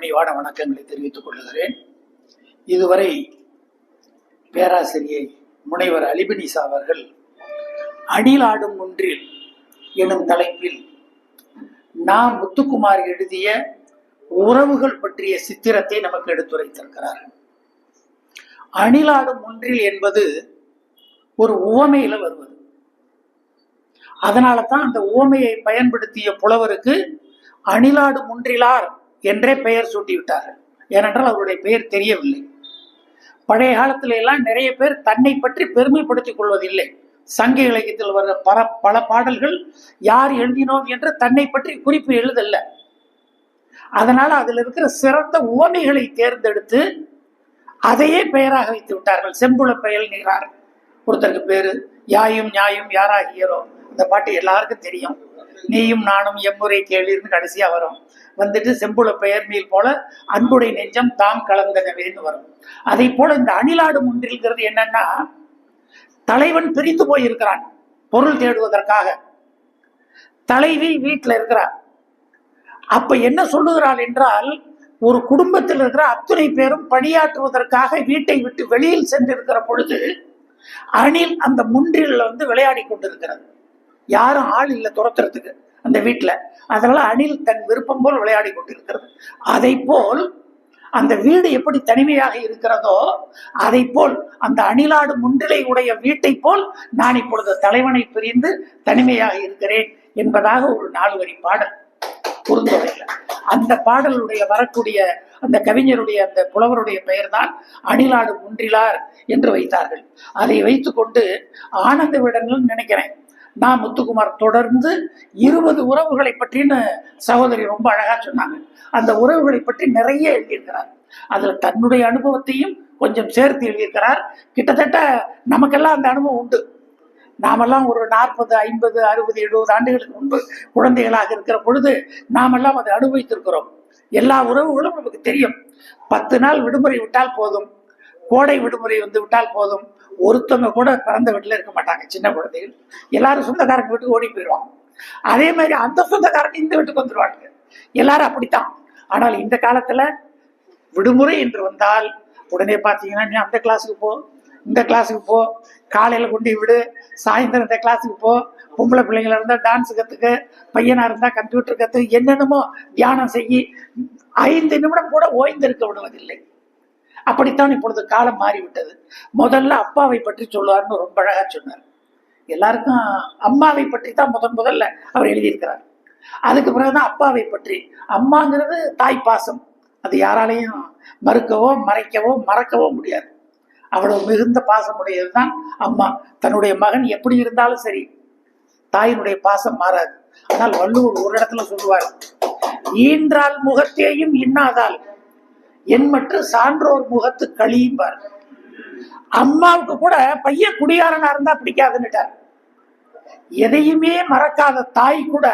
பணிவான வணக்கங்களை தெரிவித்துக் கொள்கிறேன். இதுவரை பேராசிரியை முனைவர் அலிபினிசா அவர்கள் அணிலாடும் ஒன்றில் எனும் தலைப்பில் நாம் முத்துக்குமார் எழுதிய உறவுகள் பற்றிய சித்திரத்தை நமக்கு எடுத்துரைத்திருக்கிறார். அணிலாடும் ஒன்றில் என்பது ஒரு உவமையில வருவது. அதனால தான் அந்த உவமையை பயன்படுத்திய புலவருக்கு அணிலாடு முன்றிலார் என்றே பெயர் சூட்டிவிட்டார்கள். ஏனென்றால் அவருடைய பெயர் தெரியவில்லை. பழைய காலத்தில எல்லாம் நிறைய பேர் தன்னை பற்றி பெருமைப்படுத்திக் கொள்வதில்லை. சங்க இலக்கியத்தில் வர்ற பல பல பாடல்கள் யார் எழுதினோம் என்று தன்னை பற்றி குறிப்பு எழுதல்ல. அதனால அதில் இருக்கிற சிறந்த உவமைகளை தேர்ந்தெடுத்து அதையே பெயராக வைத்து விட்டார்கள். செம்புல பெயல் நீரார் ஒருத்தருக்கு பேரு யாயும் நியாயும் யாராகியரோ. இந்த பாட்டு எல்லாருக்கும் தெரியும். நீயும் நானும் எம்முறை கேளிர்னு கடைசியா வரும். வந்துட்டு செம்புல பெயர் போல அன்புடைய நெஞ்சம் தாம் கலந்தனவேன்னு வரும். அதை போல இந்த அணிலாடு முன்றில்கிறது என்னன்னா தலைவன் பிரிந்து போயிருக்கிறான் பொருள் தேடுவதற்காக. தலைவி வீட்டில் இருக்கிறார் அப்ப என்ன சொல்லுகிறாள் என்றால் ஒரு குடும்பத்தில் இருக்கிற அத்துணை பேரும் பணியாற்றுவதற்காக வீட்டை விட்டு வெளியில் சென்றிருக்கிற பொழுது அணில் அந்த முன்றில் வந்து விளையாடி கொண்டிருக்கிறது. யாரும் ஆள் இல்லை துரத்துறதுக்கு அந்த வீட்டில் அதனால அணில் தன் விருப்பம் போல் விளையாடி கொண்டிருக்கிறது. அதை போல் அந்த வீடு எப்படி தனிமையாக இருக்கிறதோ அதை போல் அந்த அணிலாடு முன்றிலை உடைய வீட்டை போல் நான் இப்பொழுது தலைவனை பிரிந்து தனிமையாக இருக்கிறேன் என்பதாக ஒரு நாலு வரி பாடல் குறுந்தொகையில் அந்த பாடலுடைய வரக்கூடிய அந்த கவிஞருடைய அந்த புலவருடைய பெயர்தான் அணிலாடு முன்றிலார் என்று வைத்தார்கள். அதை வைத்துக்கொண்டு ஆனந்த விடங்கள் நினைக்கிறேன். நான் முத்துக்குமார் தொடர்ந்து இருபது உறவுகளை பற்றின்னு சகோதரி ரொம்ப அழகா சொன்னாங்க. அந்த உறவுகளை பற்றி நிறைய எழுதியிருக்கிறார். அதுல தன்னுடைய அனுபவத்தையும் கொஞ்சம் சேர்த்து எழுதியிருக்கிறார். கிட்டத்தட்ட நமக்கெல்லாம் அந்த அனுபவம் உண்டு. நாமெல்லாம் ஒரு நாற்பது ஐம்பது அறுபது எழுபது ஆண்டுகளுக்கு முன்பு குழந்தைகளாக இருக்கிற பொழுது நாமெல்லாம் அதை அனுபவித்திருக்கிறோம். எல்லா உறவுகளும் நமக்கு தெரியும். பத்து நாள் விடுமுறை விட்டால் போதும். கோடை விடுமுறை வந்து விட்டால் போதும். ஒருத்தவங்க கூட பிறந்த வீட்டில் இருக்க மாட்டாங்க சின்ன குழந்தைகள். எல்லாரும் சொந்தக்காரங்க வீட்டுக்கு ஓடி போயிடுவாங்க அதே மாதிரி அந்த சொந்தக்காரங்க இந்த வீட்டுக்கு வந்துடுவாங்க எல்லாரும் அப்படித்தான். ஆனால் இந்த காலத்துல விடுமுறை என்று வந்தால் உடனே பார்த்தீங்கன்னா நீ அந்த கிளாஸுக்கு போ இந்த கிளாஸுக்கு போ காலையில கொண்டு விடு சாயந்தரம் இந்த கிளாஸுக்கு போ பொம்பளை பிள்ளைங்களா இருந்தா டான்ஸ் கற்றுக்க பையனா இருந்தால் கம்ப்யூட்டர் கத்து என்னென்னமோ தியானம் செய்யி ஐந்து நிமிடம் கூட ஓய்ந்திருக்க விடுவதில்லை. அப்படித்தான் இப்பொழுது காலம் மாறிவிட்டது. முதல்ல அப்பாவை பற்றி சொல்லுவார்னு ரொம்ப அழகா சொன்னார். எல்லாருக்கும் அம்மாவை பற்றி தான் முதன் முதல்ல அவர் எழுதியிருக்கிறார். அதுக்கு பிறகுதான் அப்பாவை பற்றி. அம்மாங்கிறது தாய் பாசம். அது யாராலையும் மறுக்கவோ மறைக்கவோ மறக்கவோ முடியாது. அவ்வளவு மிகுந்த பாசமுடையது தான் அம்மா. தன்னுடைய மகன் எப்படி இருந்தாலும் சரி தாயினுடைய பாசம் மாறாது. ஆனால் வள்ளுவர் ஒரு இடத்துல சொல்லுவார் ஈன்றால் முகத்தேயும் இன்னாதால் என் சான்றோர் முகத்து கழியும்பார் அம்மாவுக்கு கூட பையன் குடியாரனா இருந்தா பிடிக்காதுன்னுட்டார். எதையுமே மறக்காத தாய் கூட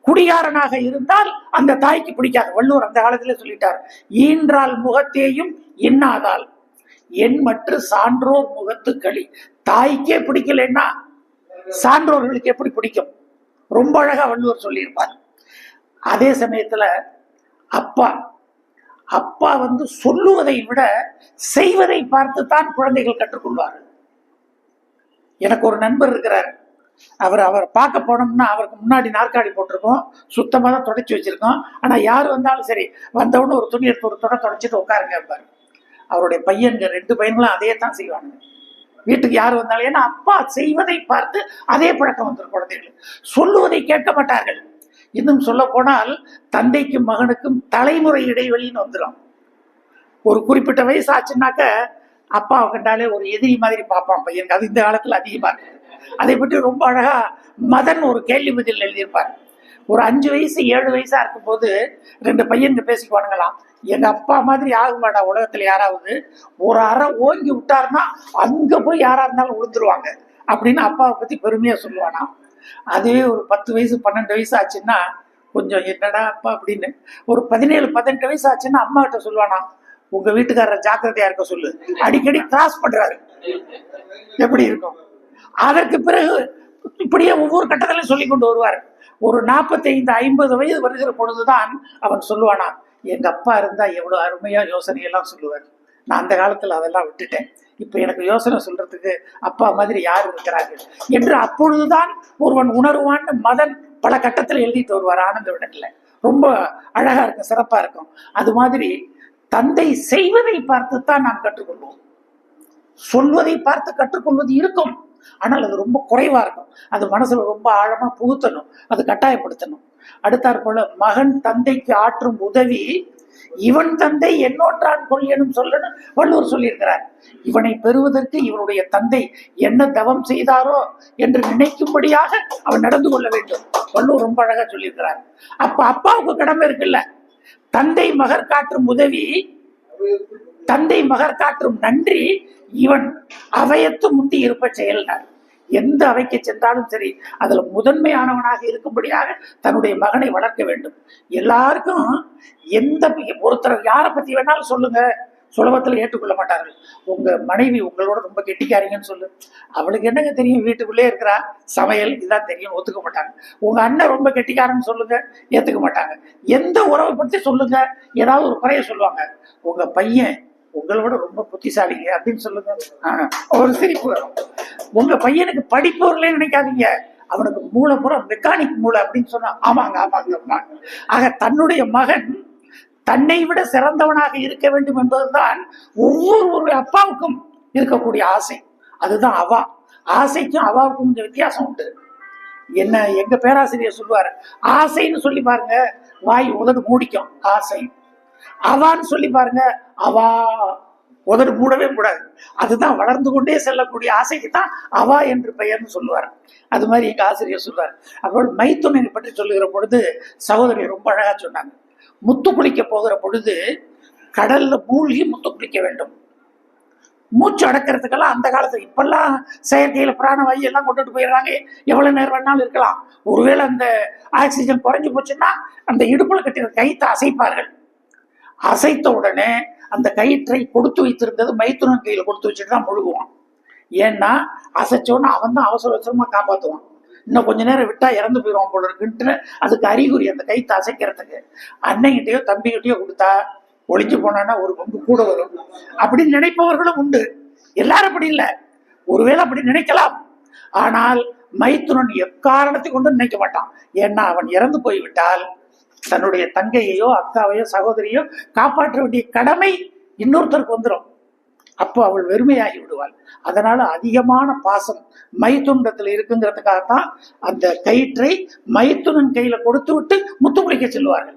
குடியாரனாக இருந்தால் அந்த தாய்க்கு பிடிக்காது. வள்ளுவர் அந்த காலத்துல சொல்லிட்டார் ஈன்றால் முகத்தேயும் எண்ணாதால். என் மற்ற சான்றோர் முகத்து களி. தாய்க்கே பிடிக்கலன்னா சான்றோர்களுக்கு எப்படி பிடிக்கும்? ரொம்ப அழகா வள்ளுவர் சொல்லியிருப்பார். அதே சமயத்துல அப்பா அப்பா வந்து சொல்லுவதை விட செய்வதை பார்த்து தான் குழந்தைகள் கற்றுக்கொள்வார்கள். எனக்கு ஒரு நண்பர் இருக்கிறார். அவர் அவர் பார்க்க போனோம்னா அவருக்கு முன்னாடி நாற்காலி போட்டிருக்கோம். சுத்தமாக தான் தொடச்சி வச்சுருக்கோம். ஆனால் யார் வந்தாலும் சரி வந்தவுடனே ஒரு துணி எடுத்து ஒரு தொட தொடச்சிட்டு உட்காருங்க இருப்பார் அவருடைய பையன்க ரெண்டு பையன்களும் அதே தான் செய்வாங்க வீட்டுக்கு யார் வந்தாலும் ஏன்னா அப்பா செய்வதை பார்த்து அதே பழக்கம் வந்துடும் குழந்தைகளுக்கு. சொல்லுவதை கேட்க மாட்டார்கள். இன்னும் சொல்ல போனால் தந்தைக்கும் மகனுக்கும் தலைமுறை இடைவெளின்னு வந்துடும் ஒரு குறிப்பிட்ட வயசு ஆச்சுன்னாக்க அப்பாவை கண்டாலே ஒரு எதிரி மாதிரி பார்ப்பான் பையனுக்கு. அது இந்த காலத்துல அதிகமாக இருக்கு. அதை பற்றி ரொம்ப அழகா மதன் ஒரு கேள்வி பதில் எழுதியிருப்பார். ஒரு அஞ்சு வயசு ஏழு வயசா இருக்கும்போது ரெண்டு பையன்க பேசிக்குவானுங்களாம் எங்க அப்பா மாதிரி ஆகுமாடா உலகத்துல யாராவது? ஒரு அறை ஓங்கி விட்டாருன்னா அங்க போய் யாரா இருந்தாலும் விழுந்துருவாங்க அப்படின்னு அப்பாவை பத்தி பெருமையா சொல்லுவானா அதுவே ஒரு பத்து வயசு பன்னெண்டு வயசு ஆச்சுன்னா கொஞ்சம் என்னடா அப்பா அப்படின்னு. ஒரு பதினேழு பதினெட்டு வயசு ஆச்சுன்னா அம்மா கிட்ட சொல்லுவானா உங்க வீட்டுக்காரர் ஜாக்கிரதையா இருக்க சொல்லு. அடிக்கடி கிராஸ் பண்றாரு. எப்படி இருக்கும்? அதற்கு பிறகு இப்படியே ஒவ்வொரு கட்டத்திலையும் சொல்லி கொண்டு வருவார். ஒரு நாற்பத்தைந்து ஐம்பது வயது வருகிற பொழுதுதான் அவன் சொல்லுவானா எங்க அப்பா இருந்தா எவ்வளவு அருமையா யோசனையெல்லாம் சொல்லுவார். நான் அந்த காலத்துல அதெல்லாம் விட்டுட்டேன். இப்ப எனக்கு யோசனை சொல்றதுக்கு அப்பா மாதிரி யார் இருக்கிறார்கள்? என்று அப்பொழுதுதான் ஒருவன் உணர்வான்னு மதன் பல கட்டத்தில் எழுதிட்டு வருவார் ஆனந்த விடத்துல ரொம்ப அழகா இருக்கும் சிறப்பா இருக்கும். அது மாதிரி தந்தை செய்வதை பார்த்துத்தான் நாம் கற்றுக்கொள்வோம். சொல்வதை பார்த்து கற்றுக்கொள்வது இருக்கும். ஆனால் அது ரொம்ப குறைவா இருக்கும். அது மனசுல ரொம்ப ஆழமா புகுத்தணும். அது கட்டாயப்படுத்தணும். அடுத்தாற் போல மகன் தந்தைக்கு ஆற்றும் உதவி இவன் தந்தை என்னோற்றான் கொள்ளியனும் சொல்லணும் வள்ளுவர் சொல்லியிருக்கிறார். இவனை பெறுவதற்கு இவனுடைய தந்தை என்ன தவம் செய்தாரோ என்று நினைக்கும்படியாக அவன் நடந்து கொள்ள வேண்டும். வள்ளுவர் ரொம்ப அழகா சொல்லியிருக்கிறார். அப்ப அப்பாவுக்கு கடமை இருக்குல்ல. தந்தை மகர் காற்றும் உதவி தந்தை மகர் காற்றும் நன்றி இவன் அவையத்து முந்தி இருப்ப செயல்னார். எந்த அவைக்கு சென்றாலும் சரி அதில் முதன்மையானவனாக இருக்கும்படியாக தன்னுடைய மகனை வளர்க்க வேண்டும். எல்லாருக்கும் எந்த ஒருத்தர் யாரை பற்றி வேணாலும் சொல்லுங்க. சுலபத்தில் ஏற்றுக்கொள்ள மாட்டார்கள். உங்க மனைவி உங்களோட ரொம்ப கெட்டிக்காரீங்கன்னு சொல்லு. அவளுக்கு என்னங்க தெரியும்? வீட்டுக்குள்ளே இருக்கிறா சமையல் இதுதான் தெரியும் ஒத்துக்க மாட்டாங்க. உங்க அண்ணன் ரொம்ப கெட்டிக்காரன்னு சொல்லுங்க ஏத்துக்க மாட்டாங்க. எந்த உறவை பற்றி சொல்லுங்க ஏதாவது ஒரு குறைய சொல்லுவாங்க. உங்க பையன் உங்களோட ரொம்ப புத்திசாலிங்க அப்படின்னு சொல்லுங்க. ஆஹ், ஒரு சிரிப்பு வரும். உங்க பையனுக்கு படிப்பவர்களே நினைக்காதீங்க. அவனுக்கு மூளை பூரா மெக்கானிக் மூளை அப்படின்னு சொன்னா ஆமாங்க ஆமாங்க ஆமாங்க. ஆக தன்னுடைய மகன் தன்னை விட சிறந்தவனாக இருக்க வேண்டும் என்பதுதான் ஒவ்வொரு ஒரு அப்பாவுக்கும் இருக்கக்கூடிய ஆசை. அதுதான் அவா. ஆசைக்கும் அவாவுக்கும் கொஞ்சம் வித்தியாசம் உண்டு. என்ன எங்க பேராசிரியர் சொல்லுவாரு ஆசைன்னு சொல்லி பாருங்க வாய் உதடு மூடிக்கும் ஆசை. அவான்னு சொல்லி பாருங்க. அவா உதடு மூடவே கூடாது. அதுதான் வளர்ந்து கொண்டே செல்லக்கூடிய ஆசைக்கு தான் அவா என்று பெயர்னு சொல்லுவார். அது மாதிரி எங்கள் ஆசிரியர் சொல்லுவார். அவள் மைத்துனனை பற்றி சொல்லுகிற பொழுது சகோதரி ரொம்ப அழகா சொன்னாங்க. முத்து குளிக்க போகிற பொழுது கடல்ல மூழ்கி முத்து குளிக்க வேண்டும். மூச்சு அடக்கிறதுக்கெல்லாம் அந்த காலத்துல இப்பெல்லாம் செயற்கையில பிராணவாயு எல்லாம் கொண்டுட்டு போயிடுறாங்க. எவ்வளவு நேரம் வேணாலும் இருக்கலாம். ஒருவேளை அந்த ஆக்சிஜன் குறைஞ்சு போச்சுன்னா அந்த இடுப்புல கட்டின கயிற்றை அசைப்பார்கள். அசைத்த உடனே அந்த கயிற்றை கொடுத்து வைத்திருந்தது மைத்துனன் கையில் கொடுத்து வச்சுட்டு தான் முழுகுவான். ஏன்னா அசைச்ச உடனே அவன் தான் அவசர அவசரமாக காப்பாற்றுவான் இன்னும் கொஞ்ச நேரம் விட்டா இறந்து போயிடுவான் போல இருக்குன்ட்டு அதுக்கு அறிகுறி அந்த கைத்தை அசைக்கிறதுக்கு. அண்ணங்கிட்டயோ தம்பிகிட்டயோ கொடுத்தா ஒளிஞ்சு போனான்னா ஒரு பங்கு கூட வரும். அப்படின்னு நினைப்பவர்களும் உண்டு. எல்லாரும் அப்படி இல்லை. ஒருவேளை அப்படி நினைக்கலாம். ஆனால் மைத்துனன் எக்காரணத்தை கொண்டு நினைக்க மாட்டான். ஏன்னா அவன் இறந்து போய்விட்டால் தன்னுடைய தங்கையையோ அக்காவையோ சகோதரியோ காப்பாற்ற வேண்டிய கடமை இன்னொருத்தருக்கு வந்துடும் அப்போ அவள் வெறுமையாகி விடுவாள். அதனால அதிகமான பாசம் மைத்துண்டத்தில் இருக்குங்கிறதுக்காகத்தான் அந்த கயிற்றை மைத்துனன் கையில கொடுத்து விட்டு முத்து குளிக்க செல்வார்கள்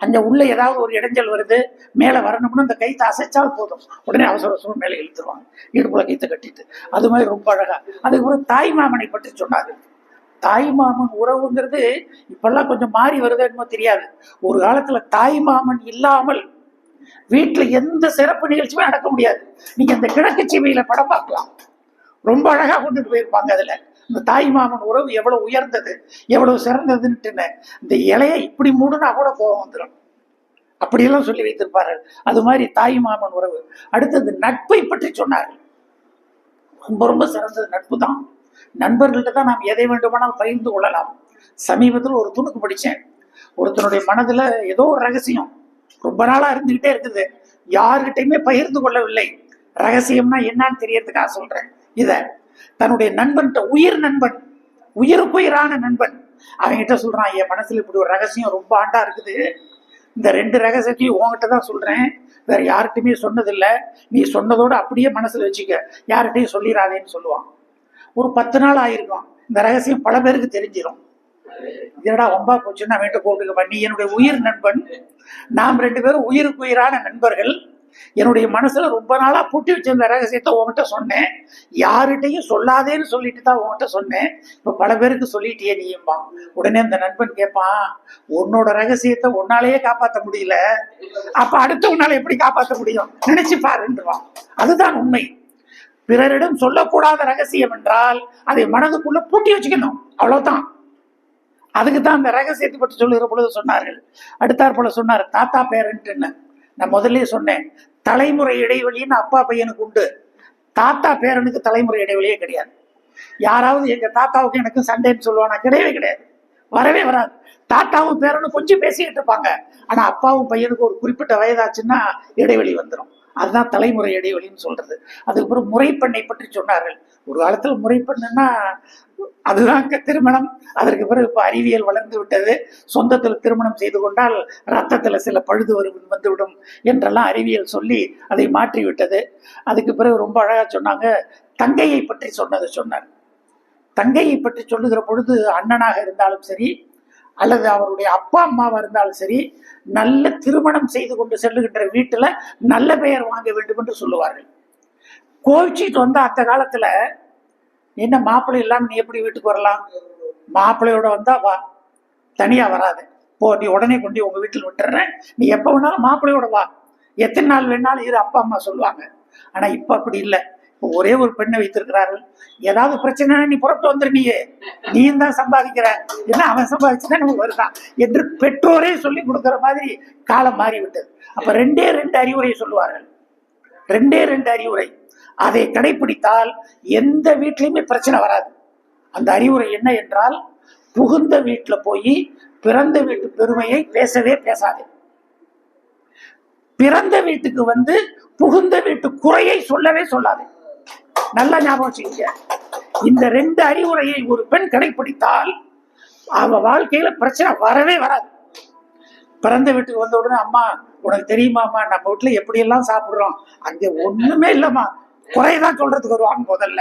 அங்க உள்ள ஏதாவது ஒரு இடைஞ்சல் வருது மேல வரணும்னு அந்த கைத்தை அசைச்சால் போதும். உடனே அவசர அவசரம் மேலே இழுத்துருவாங்க. இடுப்புல கைத்தை கட்டிட்டு. அது மாதிரி ரொம்ப அழகா. அதுக்கப்புறம் தாய் மாமனை பற்றி சொன்னாரு தாய் மாமன் உறவுங்கிறது இப்பெல்லாம் கொஞ்சம் மாறி வருதோ என்னமோ தெரியாது. ஒரு காலத்துல தாய் மாமன் இல்லாமல் வீட்டுல எந்த சிறப்பு நிகழ்ச்சியுமே நடக்க முடியாது. நீங்க அந்த கிழக்கு சீமையில படம் பார்க்கலாம். ரொம்ப அழகா கொண்டுட்டு போயிருப்பாங்க அதுல. இந்த தாய் மாமன் உறவு எவ்வளவு உயர்ந்தது எவ்வளவு சிறந்ததுன்ட்டுன்னு. இந்த இலையை இப்படி மூடுனா கூட கோபம் வந்துடும் அப்படியெல்லாம் சொல்லி வைத்திருப்பார்கள். அது மாதிரி தாய் மாமன் உறவு. அடுத்தது நட்பை பற்றி சொன்னார்கள். ரொம்ப ரொம்ப சிறந்தது நட்பு தான் நண்பர்கள்ட்ட தான் நாம் எதை வேண்டுமானால் பகிர்ந்து கொள்ளலாம். சமீபத்தில் ஒரு துணுக்கு படித்தேன். ஒருத்தனுடைய மனதில் ஏதோ ஒரு ரகசியம். ரொம்ப நாளா இருந்துகிட்டே இருக்குது. யாருக்கிட்டையுமே பகிர்ந்து கொள்ளவில்லை. ரகசியம்னா என்னன்னு தெரியறதுக்காக சொல்றேன். இத தன்னுடைய நண்பன்கிட்ட உயிர் நண்பன் உயிருக்குயிரான நண்பன் அவன்கிட்ட சொல்றான் என் மனசுல இப்படி ஒரு ரகசியம் ரொம்ப ஆண்டா இருக்குது. இந்த ரெண்டு ரகசியத்தையும் உன்கிட்ட தான் சொல்றேன். வேற யார்கிட்டையுமே சொன்னதில்லை. நீ சொன்னதோட அப்படியே மனசுல வச்சுக்க. யார்கிட்டையும் சொல்லிடாதேன்னு சொல்லுவான். ஒரு பத்து நாள் ஆயிருக்கும். இந்த ரகசியம் பல பேருக்கு தெரிஞ்சிடும் என்னடா ரொம்ப போச்சுன்னா வீட்டு கூப்பிட்டுக்க நீ என்னுடைய உயிர் நண்பன். நாம் ரெண்டு பேரும் உயிருக்கு உயிரான நண்பர்கள். என்னுடைய மனசுல ரொம்ப நாளா பூட்டி வச்சிருந்த ரகசியத்தை உங்ககிட்ட சொன்னேன். யார்கிட்டையும் சொல்லாதேன்னு சொல்லிட்டு தான் உன்கிட்ட சொன்னேன். இப்ப பல பேருக்கு சொல்லிட்டியே நீயும்பா. உடனே அந்த நண்பன் கேட்பான் உன்னோட ரகசியத்தை உன்னாலேயே காப்பாத்த முடியல. அப்ப அடுத்த உன்னால எப்படி காப்பாத்த முடியும்? நினைச்சு பாருன்றான் அதுதான் உண்மை. பிறரிடம் சொல்லக்கூடாத ரகசியம் என்றால் அதை மனதுக்குள்ள பூட்டி வச்சுக்கணும். அவ்வளவுதான். அதுக்கு தான் அந்த ரகசியத்தை பற்றி சொல்லுகிற பொழுது சொன்னார்கள். அடுத்தாற் போல சொன்னார் தாத்தா பேரன்ட்டுன்னு நான் முதல்ல சொன்னேன் தலைமுறை இடைவெளின்னு அப்பா பையனுக்கு உண்டு. தாத்தா பேரனுக்கு தலைமுறை இடைவெளியே கிடையாது. யாராவது எங்க தாத்தாவுக்கு எனக்கு சண்டைன்னு சொல்லுவானா? கிடையவே கிடையாது. வரவே வராது. தாத்தாவும் பேரனும் கொஞ்சம் பேசிக்கிட்டு இருப்பாங்க. ஆனா அப்பாவும் பையனுக்கு ஒரு குறிப்பிட்ட வயதாச்சுன்னா இடைவெளி வந்துடும் அதுதான் தலைமுறை இடைவெளின்னு சொல்றது. அதுக்கப்புறம் முறைப்பெண்ணை பற்றி சொன்னார்கள். ஒரு காலத்துல முறைப்பெண்ணுன்னா அதுதான் திருமணம். அதற்கு பிறகு இப்போ அறிவியல் வளர்ந்து விட்டது. சொந்தத்தில் திருமணம் செய்து கொண்டால் ரத்தத்துல சில பழுது வரும் வந்துவிடும் என்றெல்லாம் அறிவியல் சொல்லி அதை மாற்றி விட்டது அதுக்கு பிறகு ரொம்ப அழகா சொன்னாங்க. தங்கையை பற்றி சொன்னதை சொன்னார். தங்கையை பற்றி சொல்லுகிற பொழுது அண்ணனாக இருந்தாலும் சரி அல்லது அவருடைய அப்பா அம்மாவா இருந்தாலும் சரி நல்ல திருமணம் செய்து கொண்டு செல்லுகின்ற வீட்டுல நல்ல பெயர் வாங்க வேண்டும் என்று சொல்லுவார்கள். கோவிச்சிட்டு வந்த அந்த காலத்துல என்ன மாப்பிள்ளை இல்லாம நீ எப்படி வீட்டுக்கு வரலாம்? மாப்பிள்ளையோட வந்தா வா தனியா வராது. போ நீ உடனே கொண்டு உங்க வீட்டில் விட்டுறேன். நீ எப்போ வேணாலும் மாப்பிள்ளையோட வா. எத்தனை நாள் வேணாலும் இரு அப்பா அம்மா சொல்லுவாங்க. ஆனா இப்ப அப்படி இல்லை. ஒரே ஒரு பெண்ணை வைத்திருக்கிறார்கள். ஏதாவது பிரச்சனை நீ புறப்பட்டு வந்துருனியே நீயும் தான் சம்பாதிக்கிற. என்ன அவன் சம்பாதிச்சுதான் நமக்கு வருதான். என்று பெற்றோரே சொல்லி கொடுக்கிற மாதிரி காலம் மாறிவிட்டது. அப்ப ரெண்டே ரெண்டு அறிவுரை சொல்லுவார்கள். ரெண்டே ரெண்டு அறிவுரை. அதை கடைபிடித்தால் எந்த வீட்லையுமே பிரச்சனை வராது. அந்த அறிவுரை என்ன என்றால் புகுந்த வீட்டுல போய் பிறந்த வீட்டு பெருமையை பேசவே பேசாது. பிறந்த வீட்டுக்கு வந்து புகுந்த வீட்டு குறையை சொல்லவே சொல்லாது. நல்லா ஞாபகம் வச்சுக்கோங்க. இந்த ரெண்டு அறிவுரையை ஒரு பெண் கடைபிடித்தால் அவ வாழ்க்கையில பிரச்சனை வரவே வராது. பிறந்த வீட்டுக்கு வந்த உடனே அம்மா உனக்கு தெரியுமாம்மா நம்ம வீட்டுல எப்படி எல்லாம் சாப்பிடுறோம்? அங்க ஒண்ணுமே இல்லம்மா. குறைதான் சொல்றதுக்கு வருவாங்க முதல்ல.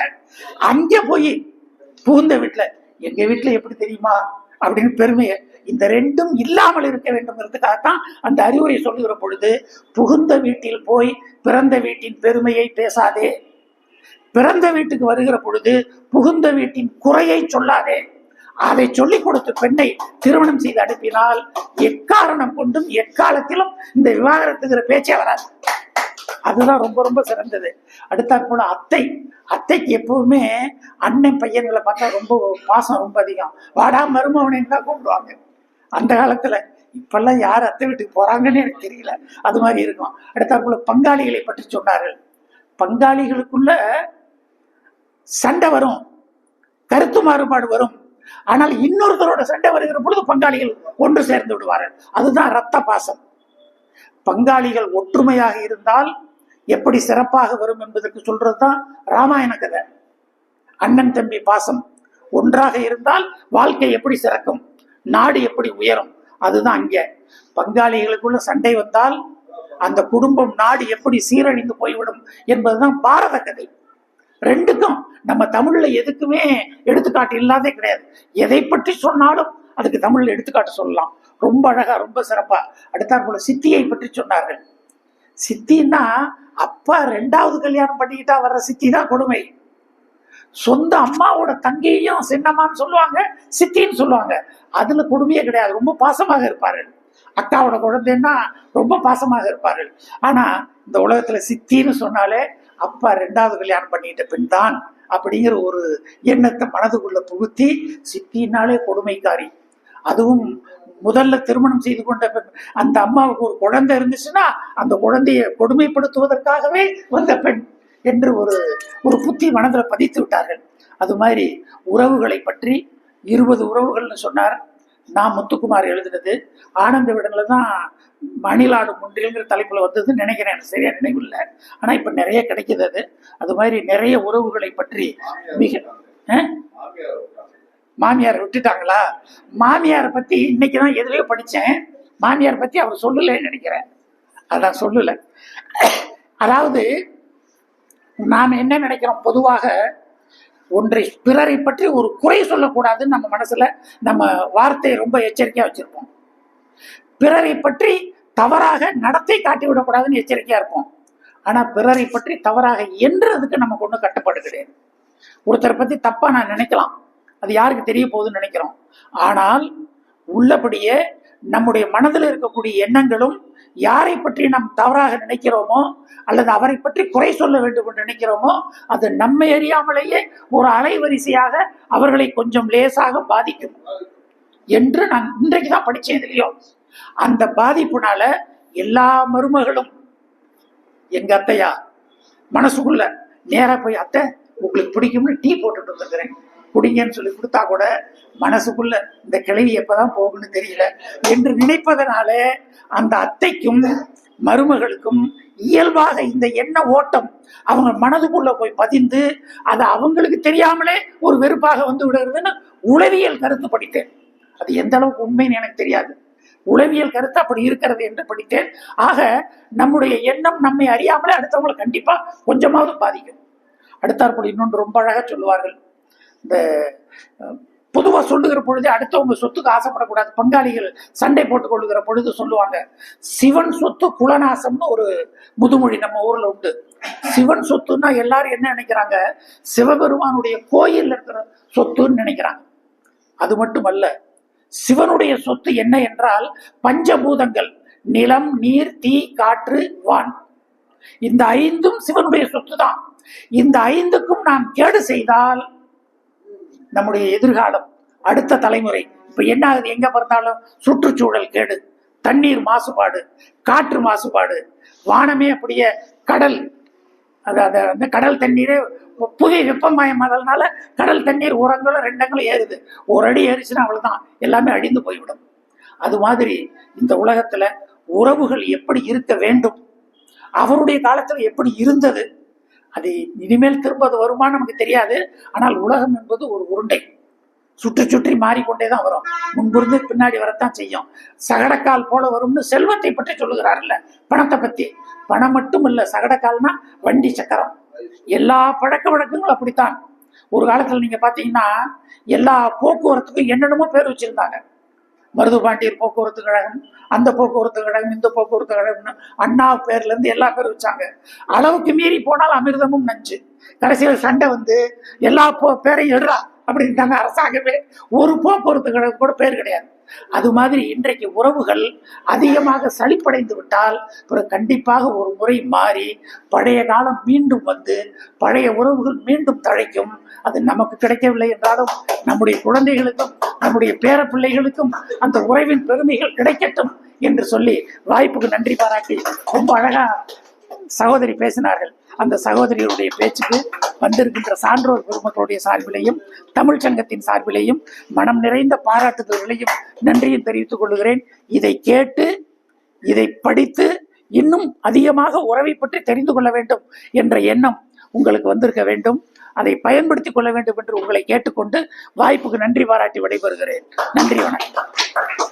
அங்க போய் புகுந்த வீட்டுல எங்க வீட்டுல எப்படி தெரியுமா? அப்படின்னு பெருமையை இந்த ரெண்டும் இல்லாமல் இருக்க வேண்டும்ங்கிறதுக்காகத்தான் அந்த அறிவுரை சொல்லுகிற பொழுது புகுந்த வீட்டில் போய் பிறந்த வீட்டின் பெருமையை பேசாதே. பிறந்த வீட்டுக்கு வருகிற பொழுது புகுந்த வீட்டின் குறையை சொல்லாதே. அதை சொல்லிக் கொடுத்த பெண்ணை திருமணம் செய்து அனுப்பினால் எக்காரணம் கொண்டும் எக்காலத்திலும் இந்த விவாகரத்துங்கிற பேச்சே வராது. அதுதான் ரொம்ப ரொம்ப சிறந்தது. அடுத்தாற் போல அத்தை. அத்தைக்கு எப்பவுமே அண்ணன் பையன்களை பார்த்தா ரொம்ப பாசம் ரொம்ப அதிகம். வாடா மருமவனைன்னு தான் கூப்பிடுவாங்க. அந்த காலத்துல இப்பெல்லாம் யார் அத்தை வீட்டுக்கு போறாங்கன்னு எனக்கு தெரியல. அது மாதிரி இருக்கும். அடுத்தாற் போல பங்காளிகளை பற்றி சொன்னார்கள். பங்காளிகளுக்குள்ள சண்டை வரும். கருத்து மாறுபாடு வரும். ஆனால் இன்னொருத்தரோட சண்டை வருகிற பொழுது பங்காளிகள் ஒன்று சேர்ந்து விடுவார்கள். அதுதான் ரத்த பாசம். பங்காளிகள் ஒற்றுமையாக இருந்தால் எப்படி சிறப்பாக வரும் என்பதற்கு சொல்றதுதான் ராமாயண கதை. அண்ணன் தம்பி பாசம் ஒன்றாக இருந்தால் வாழ்க்கை எப்படி சிறக்கும்? நாடு எப்படி உயரும்? அதுதான் அங்கே. பங்காளிகளுக்குள்ள சண்டை வந்தால் அந்த குடும்பம் நாடு எப்படி சீரழிந்து போய்விடும் என்பதுதான் பாரத கதை. ரெண்டுக்கும் நம்ம தமிழ்ல எதுக்குமே எடுத்துக்காட்டு இல்லாதே கிடையாது. எதை பற்றி சொன்னாலும் அதுக்கு தமிழ்ல எடுத்துக்காட்டு சொல்லலாம். ரொம்ப அழகா ரொம்ப சிறப்பா. அடுத்தாற் போல சித்தியை பற்றி சொன்னார்கள். சித்தின்னா அப்பா ரெண்டாவது கல்யாணம் பண்ணிக்கிட்டா வர்ற சித்தி தான் கொடுமை. சொந்த அம்மாவோட தங்கையும் சின்னம்மான்னு சொல்லுவாங்க சித்தின்னு சொல்லுவாங்க. அதுல கொடுமையே கிடையாது. ரொம்ப பாசமாக இருப்பார்கள். அக்காவோட குழந்தைன்னா ரொம்ப பாசமாக இருப்பார்கள். ஆனா இந்த உலகத்துல சித்தின்னு சொன்னாலே அப்பா ரெண்டாவது கல்யாணம் பண்ணிட்ட பெண் தான் அப்படிங்கிற ஒரு எண்ணத்தை மனதுக்குள்ள புகுத்தி சித்தினாலே கொடுமைக்காரி. அதுவும் முதல்ல திருமணம் செய்து கொண்ட பெண் அந்த அம்மாவுக்கு ஒரு குழந்தை இருந்துச்சுன்னா அந்த குழந்தையை கொடுமைப்படுத்துவதற்காகவே வந்த பெண் என்று ஒரு ஒரு புத்தி மனதில் பதித்து விட்டார்கள். அது மாதிரி உறவுகளை பற்றி இருபது உறவுகள்னு சொன்னார். நான் முத்துக்குமார் எழுதினது. ஆனந்த விடங்களை தான் மணிலாடு முன்றில்ங்கிற தலைப்பில் வந்ததுன்னு நினைக்கிறேன். எனக்கு சரியாக நினைவு இல்லை. ஆனால் இப்போ நிறைய கிடைக்கிது அது. அது மாதிரி நிறைய உறவுகளை பற்றி மிக மாமியாரை மாமியார் விட்டுட்டாங்களா? மாமியாரை பற்றி இன்னைக்கு தான் எதுலயோ படித்தேன் மாமியார் பற்றி அவர் சொல்லலைன்னு நினைக்கிறேன். அதான் சொல்லலை. அதாவது நாம் என்ன நினைக்கிறோம்? பொதுவாக ஒன்றை பிறரை பற்றி ஒரு குறை சொல்லக்கூடாதுன்னு நம்ம மனசுல நம்ம வார்த்தையை ரொம்ப எச்சரிக்கையா வச்சிருப்போம். பிறரை பற்றி தவறாக நடத்தை காட்டி விடக்கூடாதுன்னு எச்சரிக்கையா இருப்போம். ஆனா பிறரை பற்றி தவறாக என்றதுக்கு நமக்கு ஒன்றும் கட்டுப்பாடு கிடையாது. ஒருத்தரை பத்தி தப்பா நான் நினைக்கலாம். அது யாருக்கு தெரிய போகுதுன்னு நினைக்கிறோம். ஆனால் உள்ளபடியே நம்முடைய மனதில் இருக்கக்கூடிய எண்ணங்களும் யாரை பற்றி நாம் தவறாக நினைக்கிறோமோ அல்லது அவரை பற்றி குறை சொல்ல வேண்டும் என்று நினைக்கிறோமோ அது நம்மை அறியாமலேயே ஒரு அலைவரிசையாக அவர்களை கொஞ்சம் லேசாக பாதிக்கும் என்று நான் இன்றைக்கு தான் படிச்சேன் இல்லையோ. அந்த பாதிப்புனால எல்லா மருமகளும் எங்க அத்தையா மனசுக்குள்ள நேரா போய் அத்தை உங்களுக்கு பிடிக்கும்னு டீ போட்டுட்டு வந்துருக்கிறேன் குடிங்கன்னு சொல்லி கொடுத்தா கூட மனசுக்குள்ள இந்த கிளவி எப்பதான் போகும்னு தெரியல. என்று நினைப்பதனால அந்த அத்தைக்கும் மருமகளுக்கும் இயல்பாக இந்த எண்ண ஓட்டம் அவங்க மனதுக்குள்ள போய் பதிந்து அது அவங்களுக்கு தெரியாமலே ஒரு வெறுப்பாக வந்து விடுகிறதுன்னு உளவியல் கருத்து படித்தேன். அது எந்த அளவுக்கு உண்மைன்னு எனக்கு தெரியாது. உளவியல் கருத்து அப்படி இருக்கிறது என்று படித்தேன். ஆக நம்முடைய எண்ணம் நம்மை அறியாமலே அடுத்தவங்களை கண்டிப்பா கொஞ்சமாவது பாதிக்கும். அடுத்தாற்போல் இன்னொன்று ரொம்ப அழகா சொல்லுவார்கள். இந்த பொதுவாக சொல்லுகிற பொழுது அடுத்தவங்க சொத்துக்கு ஆசைப்படக்கூடாது. பங்காளிகள் சண்டை போட்டுக் கொள்ளுகிற பொழுது சொல்லுவாங்க சிவன் சொத்து குலநாசம்னு ஒரு முதுமொழி நம்ம ஊரில் உண்டு. சிவன் சொத்துன்னா எல்லாரும் என்ன நினைக்கிறாங்க? சிவபெருமானுடைய கோயில் இருக்கிற சொத்துன்னு நினைக்கிறாங்க. அது மட்டுமல்ல சிவனுடைய சொத்து என்ன என்றால் பஞ்சபூதங்கள் நிலம் நீர் தீ காற்று வான். இந்த ஐந்தும் சிவனுடைய சொத்து தான் இந்த ஐந்துக்கும் நாம் கேடு செய்தால் நம்முடைய எதிர்காலம் அடுத்த தலைமுறை. இப்போ என்ன ஆகுது எங்கே பார்த்தாலும் சுற்றுச்சூழல் கேடு தண்ணீர் மாசுபாடு காற்று மாசுபாடு. வானமே அப்படியே கடல் அது அது அந்த கடல் தண்ணீரே புதிய வெப்பமயமாதல்னால கடல் தண்ணீர் உரங்களும் ரெண்டங்களும் ஏறுது. ஒரு அடி ஏறிச்சுன்னா அவ்வளோதான் எல்லாமே அழிந்து போய்விடும். அது மாதிரி இந்த உலகத்தில் உறவுகள் எப்படி இருக்க வேண்டும்? அவருடைய காலத்தில் எப்படி இருந்தது? அது இனிமேல் திரும்ப அது வருமா நமக்கு தெரியாது. ஆனால் உலகம் என்பது ஒரு உருண்டை. சுற்றி சுற்றி மாறிக்கொண்டே தான் வரும். முன்பிருந்து பின்னாடி வரத்தான் செய்யும். சகடக்கால் போல வரும்னு செல்வத்தை பற்றி சொல்லுகிறார்ல பணத்தை பத்தி. பணம் மட்டும் இல்ல சகடக்கால்னா வண்டி சக்கரம். எல்லா பழக்க வழக்கங்களும் அப்படித்தான். ஒரு காலத்துல நீங்க பார்த்தீங்கன்னா எல்லா போக்குவரத்துக்கும் என்னென்னமோ பேர் வச்சிருந்தாங்க. மருது பாண்டியர் போக்குவரத்து கழகம் அந்த போக்குவரத்து கழகம் இந்த போக்குவரத்து கழகம்னு அண்ணா பேர்லேருந்து எல்லா பேரும் வச்சாங்க. அளவுக்கு மீறி போனால் அமிர்தமும் நஞ்சு. கடைசியில் சண்டை வந்து எல்லா போ பேரையும் எடுறா அப்படின்ட்டாங்க அரசாங்கமே. ஒரு போக்குவரத்து கழகம் கூட பேர் கிடையாது. அது மாதிரி இன்றைக்கு உறவுகள் அதிகமாக சளிப்படைந்து விட்டால் பிறகு கண்டிப்பாக ஒரு முறை மாறி பழைய காலம் மீண்டும் வந்து பழைய உறவுகள் மீண்டும் தழைக்கும். அது நமக்கு கிடைக்கவில்லை என்றாலும் நம்முடைய குழந்தைகளுக்கும் நம்முடைய பேர பிள்ளைகளுக்கும் அந்த உறவின் பெருமைகள் கிடைக்கட்டும் என்று சொல்லி வாய்ப்புக்கு நன்றி பாராட்டி ரொம்ப அழகா சகோதரி பேசினார்கள். அந்த சகோதரியுடைய பேச்சுக்கு வந்திருக்கின்ற சான்றோர் பெருமக்களுடைய சார்பிலையும் தமிழ் சங்கத்தின் சார்பிலையும் மனம் நிறைந்த பாராட்டுதல்களையும் நன்றியும் தெரிவித்துக் கொள்கிறேன். இதை கேட்டு இதை படித்து இன்னும் அதிகமாக உறவை பற்றி தெரிந்து கொள்ள வேண்டும் என்ற எண்ணம் உங்களுக்கு வந்திருக்க வேண்டும். அதை பயன்படுத்திக் கொள்ள வேண்டும் என்று உங்களை கேட்டுக்கொண்டு வாய்ப்புக்கு நன்றி பாராட்டி விடைபெறுகிறேன். நன்றி வணக்கம்.